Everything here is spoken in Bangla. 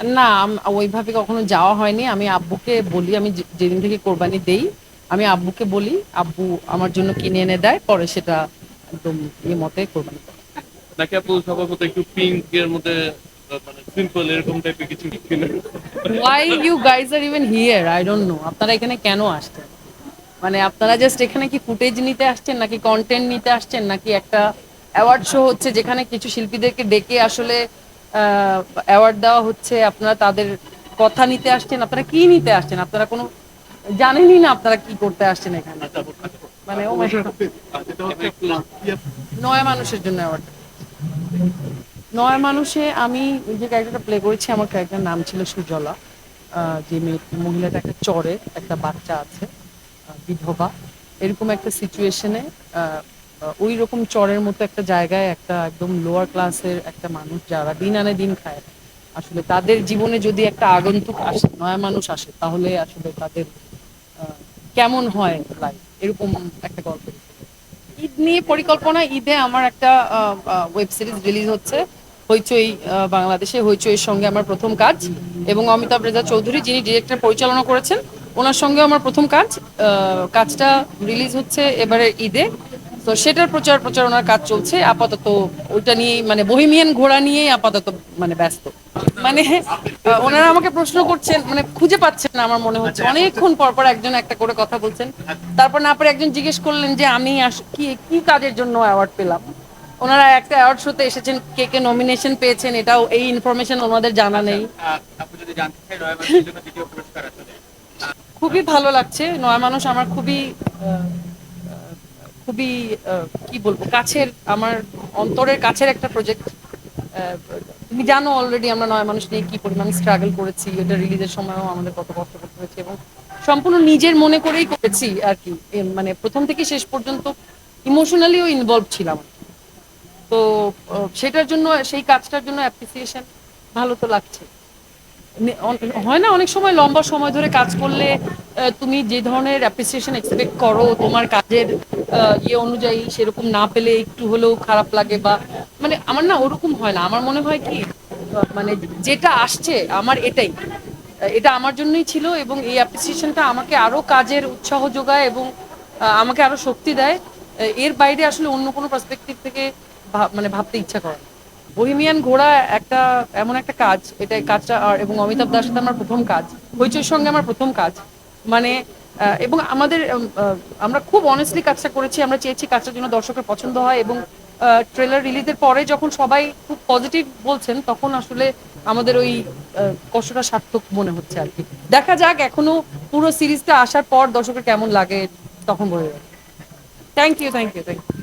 না ওইভাবে কখনো যাওয়া হয়নি। আমি আব্বুকে বলি আমি যেদিন থেকে কোরবানি দেই আমি আব্বুকে বলি আব্বু আমার জন্য কিনে এনে দেয় পরে সেটা একদম ইয়ে মতে কোরবানি করে নাকি আপু একটু পিঙ্ক এর মধ্যে সিম্পল এরকম টাইপের কিছু why you guys R even here I don't know আপনারা এখানে কেন আসছেন? মানে আপনারা জাস্ট এখানে কি ফুটেজ নিতে আসছেন নাকি কন্টেন্ট নিতে আসছেন নাকি একটা অ্যাওয়ার্ড শো হচ্ছে যেখানে কিছু শিল্পীদেরকে ডেকে আসলে অ্যাওয়ার্ড দেওয়া হচ্ছে আপনারা তাদের কথা নিতে আসছেন আপনারা কি নিতে আসছেন? আপনারা কোনো জানেনই না আপনারা কি করতে আসছেন এখানে। মানে ও নয় মানুষের জন্য অ্যাওয়ার্ড নয় মানুষে আমি যে ক্যারেক্টারটা প্লে করেছি আমার ক্যারেক্টার নাম ছিল সুজলা যে মেয়ে মহিলাটা একটা চরে একটা বাচ্চা আছে বিধবা। এরকম একটা সিচুয়েশনে ওই রকম চরের মতো একটা জায়গায় একটা একদম লোয়ার ক্লাসের একটা মানুষ যারা দিন আনে দিন খায়। আসলে তাদের জীবনে যদি একটা আগন্তুক আসে, নয়া মানুষ আসে, তাহলে আসলে তাদের কেমন হয় লাইফ এরকম একটা গল্প। ঈদ নিয়ে পরিকল্পনা, ঈদে আমার একটা ওয়েব সিরিজ রিলিজ হচ্ছে, হইচই বাংলাদেশে হইচইয়ের সঙ্গে আমার প্রথম কাজ। এবং অমিতাভ রেজা চৌধুরী, যিনি ডিরেক্টর পরিচালনা করেছেন, ওনার সঙ্গে আমার প্রথম কাজ। কাজটা রিলিজ হচ্ছে এবারে ঈদে। তো সেটার প্রচার প্রচারণার কাজ চলছে আপাতত ওইটা নিয়ে মানে বহিমিয়ান ঘোড়া নিয়েই আপাতত মানে ব্যস্ত। মানে ওনারা আমাকে প্রশ্ন করছেন মানে খুঁজে পাচ্ছেন না আমার মনে হচ্ছে। অনেকক্ষণ পর পর একজন একটা করে কথা বলছেন। তারপর না পরে একজন জিজ্ঞেস করলেন যে আমি কি কি কাজের জন্য অ্যাওয়ার্ড পেলাম? ওনারা একটা অ্যাওয়ার্ড শোতে এসেছেন কে কে নমিনেশন পেয়েছেন এটাও এই ইনফরমেশন ওনাদের জানা নেই। পুরস্কার আসলে খুবই ভালো লাগছে। নয় মানুষ আমার খুবই খুবই কি বলব, কাছের, আমার অন্তরের কাছের একটা প্রজেক্ট তুমি জানো অলরেডি আমরা নয় মানুষ নিয়ে কি পরিমাণ স্ট্রাগল করেছি, এটা রিলিজের সময়ও আমাদের কত কষ্ট করতে হয়েছে এবং সম্পূর্ণ নিজের মনে করেই করেছি আর কি। মানে প্রথম থেকে শেষ পর্যন্ত ইমোশনালিও ইনভলভ ছিলাম। তো সেটার জন্য, সেই কাজটার জন্য অ্যাপ্রিসিয়েশন ভালো তো লাগছে। হয় না, অনেক সময় লম্বা সময় ধরে কাজ করলে তুমি যে ধরনের অ্যাপ্রিসিয়েশন এক্সপেক্ট করো, তোমার কাজের ইয়ে অনুযায়ী সেরকম না পেলে একটু হলেও খারাপ লাগে বা মানে আমার না ওরকম হয় না। আমার মনে হয় কি মানে যেটা আসছে আমার এটাই। এটা আমার জন্যই ছিল এবং এই অ্যাপ্রিসিয়েশনটা আমাকে আরও কাজের উৎসাহ যোগায় এবং আমাকে আরও শক্তি দেয়। এর বাইরে আসলে অন্য কোনো পার্সপেক্টিভ থেকে মানে ভাবতে ইচ্ছা করে। বহিমিয়ান ঘোড়া একটা, এমন একটা কাজ। এটা কাজটা এবং অমিতাভ সাথে আমার প্রথম কাজ। হইচইর সঙ্গে আমার প্রথম কাজ। মানে এবং আমাদের আমরা খুব অনেস্টলি কাজটা করেছি, আমরা চেয়েছি কাজটার জন্য দর্শকের পছন্দ হয় এবং ট্রেলার রিলিজের পরে যখন সবাই খুব পজিটিভ বলছেন, তখন আসলে আমাদের ওই কষ্টটা সার্থক মনে হচ্ছে আর কি। দেখা যাক এখনও পুরো সিরিজটা আসার পর দর্শকের কেমন লাগে, তখন যাবে thank you thank you thank you